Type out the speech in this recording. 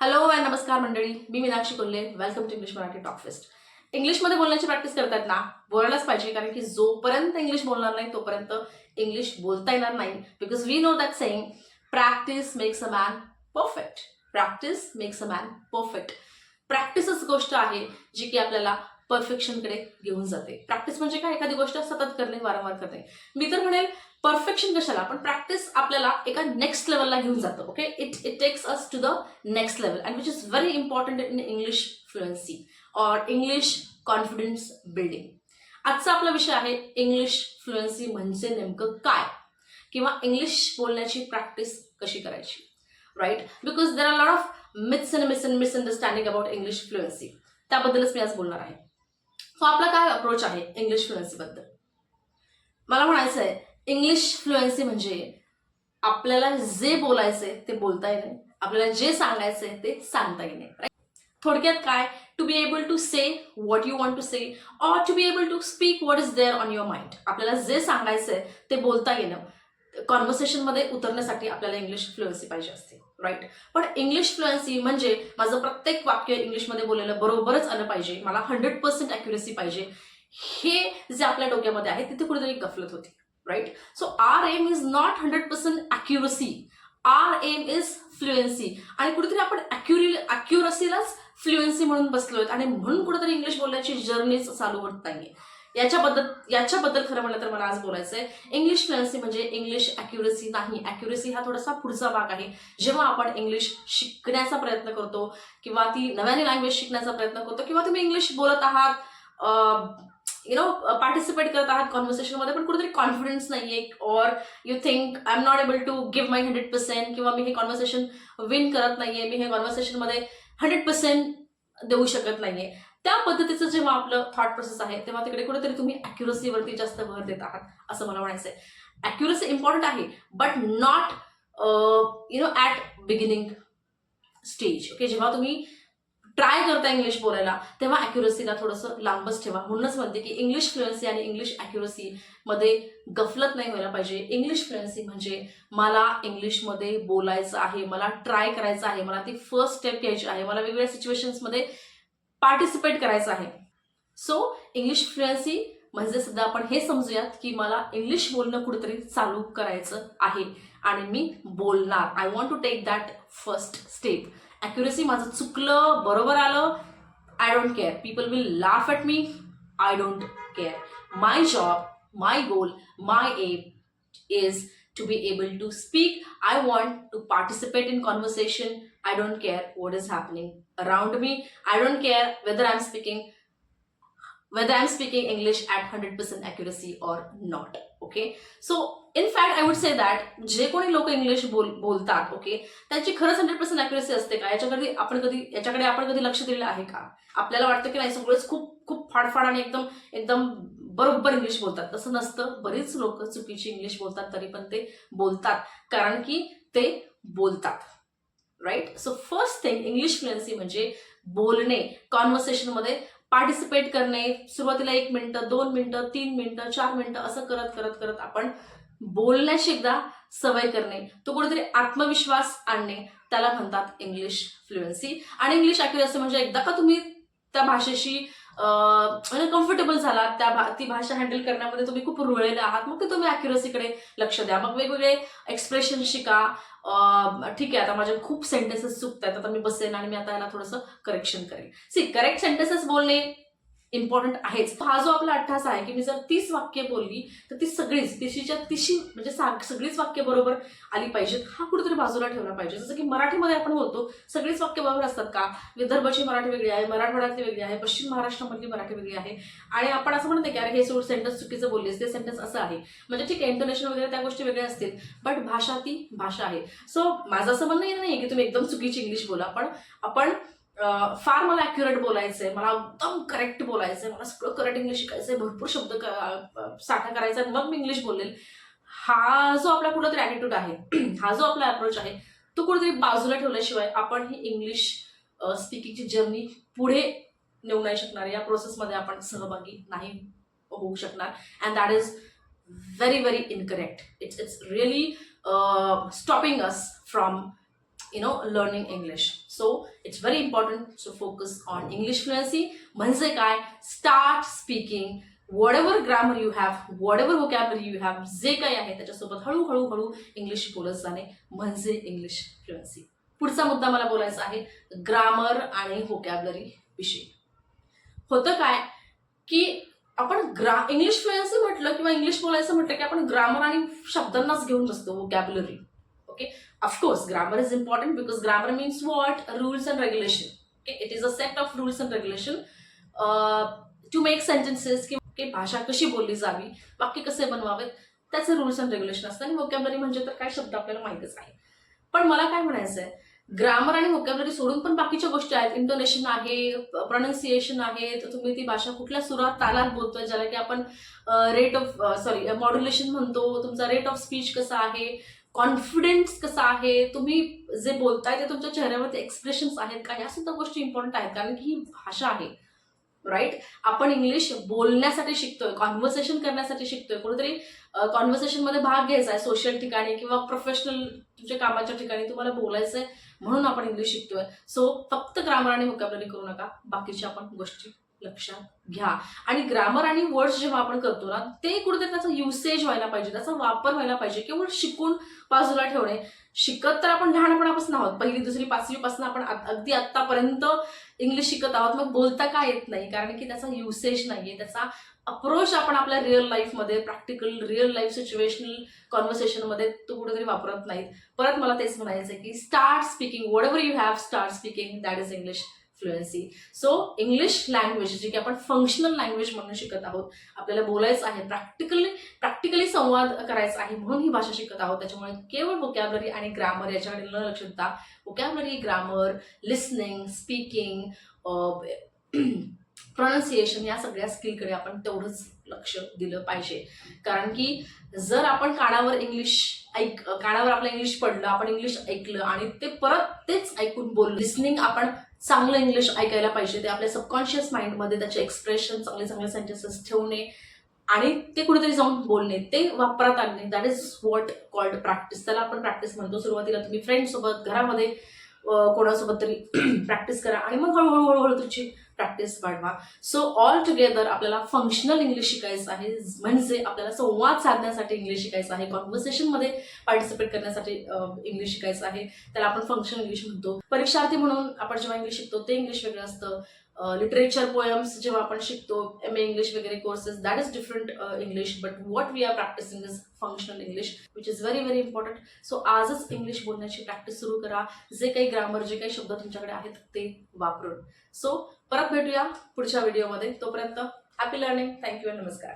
Hello and नमस्कार मंडळी. मी Meenakshi Kolhe. Welcome to English Marathi talk fest इंग्लिशमध्ये बोलण्याची प्रॅक्टिस करतात ना बोलायलाच पाहिजे कारण की जोपर्यंत इंग्लिश बोलणार नाही तोपर्यंत इंग्लिश बोलता येणार नाही. Because we know that saying practice makes a man perfect practice makes a man perfect प्रॅक्टिसच गोष्ट आहे जी की आपल्याला परफेक्शनकडे घेऊन जाते. प्रॅक्टिस म्हणजे काय? एखादी गोष्ट सतत करणे वारंवार करणे. मी तर म्हणेल परफेक्शन कशाला? पण प्रॅक्टिस आपल्याला एका नेक्स्ट लेवलला घेऊन जातं okay it it takes us to the next level and which is very important in English fluency or English confidence building आजचा आपला विषय आहे इंग्लिश फ्लुएन्सी म्हणजे नेमकं काय? किंवा इंग्लिश बोलण्याची प्रॅक्टिस कशी करायची? Right because there are lot of myths and mis misunderstanding about English fluency त्याबद्दलच मी आज बोलणार आहे. सो आपला काय अप्रोच आहे इंग्लिश फ्लुएन्सीबद्दल मला म्हणायचं आहे इंग्लिश फ्लुएन्सी म्हणजे आपल्याला जे बोलायचंय ते बोलता येणे आपल्याला जे सांगायचंय ते सांगता येणे थोडक्यात काय? To be able to say what you want to say or to be able to speak what is there on your mind आपल्याला जे सांगायचंय ते बोलता येणं. कॉन्व्हर्सेशनमध्ये उतरण्यासाठी आपल्याला इंग्लिश फ्लुएन्सी पाहिजे असते. राईट पण इंग्लिश फ्लुएन्सी म्हणजे माझं प्रत्येक वाक्य इंग्लिशमध्ये बोललेलं बरोबरच आलं पाहिजे. मला हंड्रेड पर्सेंट अॅक्युरेसी पाहिजे. हे जे आपल्या डोक्यामध्ये आहे तिथे कुठेतरी गफलत होती. Right so our aim is not hundred percent accuracy. Our aim is fluency आणि कुठेतरी आपण अॅक्युरी अॅक्युरसीलाच फ्लुएन्सी म्हणून बसलोय आणि म्हणून कुठेतरी इंग्लिश बोलण्याची जर्नीच चालू होत नाहीये. याच्याबद्दल याच्याबद्दल खरं म्हणलं तर मला आज बोलायचं आहे इंग्लिश फ्लुएन्सी म्हणजे इंग्लिश अॅक्युरसी नाही. अॅक्युरसी हा थोडासा पुढचा भाग आहे. जेव्हा आपण इंग्लिश शिकण्याचा प्रयत्न करतो किंवा ती नव्याने लँग्वेज शिकण्याचा प्रयत्न करतो किंवा तुम्ही इंग्लिश बोलत आहात यु नो पार्टिसिपेट करत आहात कॉन्व्हर्सेशनमध्ये पण कुठेतरी कॉन्फिडन्स नाही आहे or you think I am not able to give my hundred percent किंवा मी हे कॉन्व्हर्सेशन विन करत नाहीये. मी हे कॉन्व्हर्सेशनमध्ये हंड्रेड पर्सेंट देऊ शकत नाहीये. त्या पद्धतीचं जेव्हा आपलं थॉट प्रोसेस आहे तेव्हा तिकडे कुठेतरी तुम्ही अॅक्युरसीवरती जास्त भर देत आहात असं मला म्हणायचं आहे अॅक्युरसी इम्पॉर्टंट आहे but not you know at beginning stage okay जेव्हा तुम्ही ट्राय करता इंग्लिश बोलायला तेव्हा अॅक्युरसीला थोडंसं लांबच ठेवा. म्हणूनच म्हणते की इंग्लिश फ्लुएन्सी आणि इंग्लिश अॅक्युरसी मध्ये गफलत नाही व्हायला पाहिजे. इंग्लिश फ्लुएन्सी म्हणजे मला इंग्लिशमध्ये बोलायचं आहे मला ट्राय करायचं आहे मला ती फर्स्ट स्टेप घ्यायची आहे मला वेगवेगळ्या सिच्युएशन्समध्ये पार्टिसिपेट करायचं आहे. सो इंग्लिश फ्लुएन्सी म्हणजे सुद्धा आपण हे समजूयात की मला इंग्लिश बोलणं कुठेतरी चालू करायचं आहे आणि मी बोलणार. I want to take that first step accuracy माझं चुकलं बरोबर आलं I don't care people will laugh at me I don't care my job my goal my aim is to be able to speak. I want to participate in conversation. I don't care what is happening around me. I don't care whether I'm speaking whether I'm speaking English at 100% accuracy or not. Okay. So in fact, I would say that जे कोणी लोक English बोल बोलतात okay त्याची खरंच hundred percent accuracy असते का? याच्याकडे आपण कधी याच्याकडे आपण कधी लक्ष दिलेलं आहे का? आपल्याला वाटतं की नाही सगळेच खूप खूप फाडफाड आणि एकदम एकदम बरोबर इंग्लिश बोलतात. तसं नसतं. बरीच लोक चुकीची इंग्लिश बोलतात तरी पण ते बोलतात कारण की ते बोलतात. Right so first thing English fluency म्हणजे बोलणे. कॉन्व्हर्सेशनमध्ये पार्टिसिपेट करणे सुरुवातीला एक मिनटं दोन मिनटं तीन मिनटं चार मिनटं असं करत करत करत आपण बोलण्याची एकदा सवय करणे. तो कुठेतरी आत्मविश्वास आणणे त्याला म्हणतात इंग्लिश फ्लुएन्सी आणि इंग्लिश अॅक्युरसी म्हणजे एकदा का तुम्ही त्या भाषेशी म्हणजे कम्फर्टेबल झाला. त्या भा ती भाषा हँडल करण्यामध्ये तुम्ही खूप रुळलेले आहात. मग ते तुम्ही अॅक्युरसीकडे लक्ष द्या. मग वेगवेगळे एक्सप्रेशन शिका. ठीक आहे आता माझे खूप सेंटेन्सेस चुकत आहेत आता मी बसेन आणि मी आता याला थोडंसं करेक्शन करेन. सी करेक्ट सेंटेन्सेस बोलणे इम्पॉर्टंट आहेच. हा जो आपला अठ्ठास आहे की मी जर तीस वाक्य बोलली तर ती सगळीच तिशीच्या तिशी म्हणजे सगळीच वाक्य बरोबर आली पाहिजेत. हा कुठेतरी बाजूला ठेवला पाहिजे. जसं की मराठीमध्ये आपण बोलतो सगळीच वाक्य बरोबर असतात का? विदर्भाची मराठी वेगळी आहे मराठवाड्यातली वेगळी आहे पश्चिम महाराष्ट्रामधली मराठी वेगळी आहे. आणि आपण असं म्हणतो की अरे हे सोड सेंटेन्स चुकीचं बोललीस ते सेंटेन्स असं आहे. म्हणजे ठीक आहे इंटरनॅशनल वगैरे त्या गोष्टी वेगळ्या असतील बट भाषा ती भाषा आहे. सो माझं असं म्हणणं नाही की तुम्ही एकदम चुकीची इंग्लिश बोला पण आपण फार मला अॅक्युरेट बोलायचंय मला एकदम करेक्ट बोलायचंय मला सगळं करेक्ट इंग्लिश शिकायचंय भरपूर शब्द साठा करायचा आणि मग मी इंग्लिश बोलेल. हा जो आपला कुठंतरी ॲटिट्यूड आहे हा जो आपला अप्रोच आहे तो कुठेतरी बाजूला ठेवल्याशिवाय आपण ही इंग्लिश स्पीकिंगची जर्नी पुढे नेऊ नाही शकणार. या प्रोसेसमध्ये आपण सहभागी नाही होऊ शकणार. And that is very very incorrect it's it's really stopping us from you know learning english. So it's very important to focus on english fluency. म्हणजे काय start speaking whatever grammar you have whatever vocabulary you have जे काही आहे त्याच्यासोबत हळूहळू हळू English बोलत जाणे. म्हणजे इंग्लिश फ्लुएन्सी पुढचा मुद्दा मला बोलायचा आहे ग्रामर आणि व्होकॅबलरी विषयी. होतं काय की आपण ग्रा इंग्लिश फ्लुएन्सी म्हटलं किंवा इंग्लिश बोलायचं म्हटलं की आपण ग्रामर आणि शब्दांनाच घेऊन बसतो vocabulary okay of course grammar is important because grammar means what and and Okay, it it is a set of and and regulation to make sentences. की okay, भाषा कशी बोलली जावी वाक्य कसे बनवावेत त्याचे रूल्स अँड रेग्युलेशन असतात आणि वोकॅबलरी म्हणजे तर काय शब्द आपल्याला माहितीच आहे. पण मला काय म्हणायचं आहे ग्रामर आणि वोकॅबलरी सोडून पण बाकीच्या गोष्टी आहेत. इंटोनेशन आहे प्रोनाऊन्सिएशन आहे तर तुम्ही ती भाषा कुठल्या सुरात तालात बोलतोय ज्याला की आपण रेट ऑफ सॉरी मॉड्युलेशन म्हणतो. तुमचा रेट ऑफ स्पीच कसा आहे कॉन्फिडन्स कसा आहे? तुम्ही जे बोलताय ते तुमच्या चेहऱ्यावरती एक्सप्रेशन्स आहेत का? ह्या सुद्धा गोष्टी इम्पॉर्टंट आहेत कारण की ही भाषा आहे राईट आपण इंग्लिश बोलण्यासाठी शिकतोय कॉन्व्हर्सेशन करण्यासाठी शिकतोय. कुठेतरी कॉन्व्हर्सेशनमध्ये भाग घ्यायचा आहे सोशल ठिकाणी किंवा प्रोफेशनल तुमच्या कामाच्या ठिकाणी तुम्हाला बोलायचं आहे म्हणून आपण इंग्लिश शिकतोय. सो फक्त ग्रामर आणि वोकॅबलरी करू नका बाकीच्या आपण गोष्टी लक्षात घ्या. आणि ग्रामर आणि वर्ड्स जेव्हा आपण करतो ना ते कुठेतरी त्याचा युसेज व्हायला पाहिजे त्याचा वापर व्हायला पाहिजे केवळ शिकून बाजूला ठेवणे. शिकत तर आपण लहानपणापासून आहोत पहिली दुसरी पाचवीपासून आपण अगदी आत्तापर्यंत इंग्लिश शिकत आहोत मग बोलता का येत नाही? कारण की त्याचा युसेज नाहीये त्याचा अप्रोच आपण आपल्या रिअल लाईफमध्ये प्रॅक्टिकल रिअल लाईफ सिच्युएशनल कॉन्व्हर्सेशनमध्ये तो कुठेतरी वापरत नाहीत. परत मला तेच म्हणायचं आहे की start speaking whatever you have start speaking that is English fluency so English language जी की आपण फंक्शनल लँग्वेज म्हणून शिकत आहोत आपल्याला बोलायचं आहे प्रॅक्टिकली प्रॅक्टिकली संवाद करायचा आहे म्हणून ही भाषा शिकत आहोत. त्याच्यामुळे केवळ वोकॅबलरी आणि ग्रामर याच्याकडे न लक्ष देता vocabulary grammar listening speaking pronunciation या सगळ्या स्किलकडे आपण तेवढंच लक्ष दिलं पाहिजे. कारण की जर आपण कानावर इंग्लिश ऐक कानावर आपलं इंग्लिश पडलं आपण इंग्लिश ऐकलं आणि ते परत तेच ऐकून बोललं लिस्निंग आपण चांगलं इंग्लिश ऐकायला पाहिजे ते आपल्या सबकॉन्शियस माइंडमध्ये त्याचे एक्सप्रेशन चांगले चांगले सेंटेन्सेस ठेवणे आणि ते कुठेतरी जाऊन बोलणे ते वापरात आणणे. That is what called practice त्याला आपण प्रॅक्टिस म्हणतो. सुरुवातीला तुम्ही फ्रेंडसोबत घरामध्ये कोणासोबत तरी प्रॅक्टिस करा आणि मग हळूहळू हळूहळू तुमची प्रॅक्टिस वाढवा सो ऑल टुगेदर आपल्याला फंक्शनल इंग्लिश शिकायचं आहे. म्हणजे आपल्याला संवाद साधण्यासाठी इंग्लिश शिकायचं आहे. कॉन्व्हर्सेशनमध्ये पार्टिसिपेट करण्यासाठी इंग्लिश शिकायचं आहे. त्याला आपण फंक्शनल इंग्लिश म्हणतो. परीक्षार्थी म्हणून आपण जेव्हा इंग्लिश शिकतो ते इंग्लिश वेगळं असतं. लिटरेचर पोएम्स जेव्हा आपण शिकतो एम ए इंग्लिश वगैरे courses that is different English but what we are practicing is functional English which is very very important so आजच इंग्लिश बोलण्याची प्रॅक्टिस सुरू करा. जे काही ग्रामर जे काही शब्द तुमच्याकडे आहेत ते वापरून. सो परत भेटूया पुढच्या व्हिडिओमध्ये तोपर्यंत हॅपी लर्निंग थँक्यू अँड नमस्कार.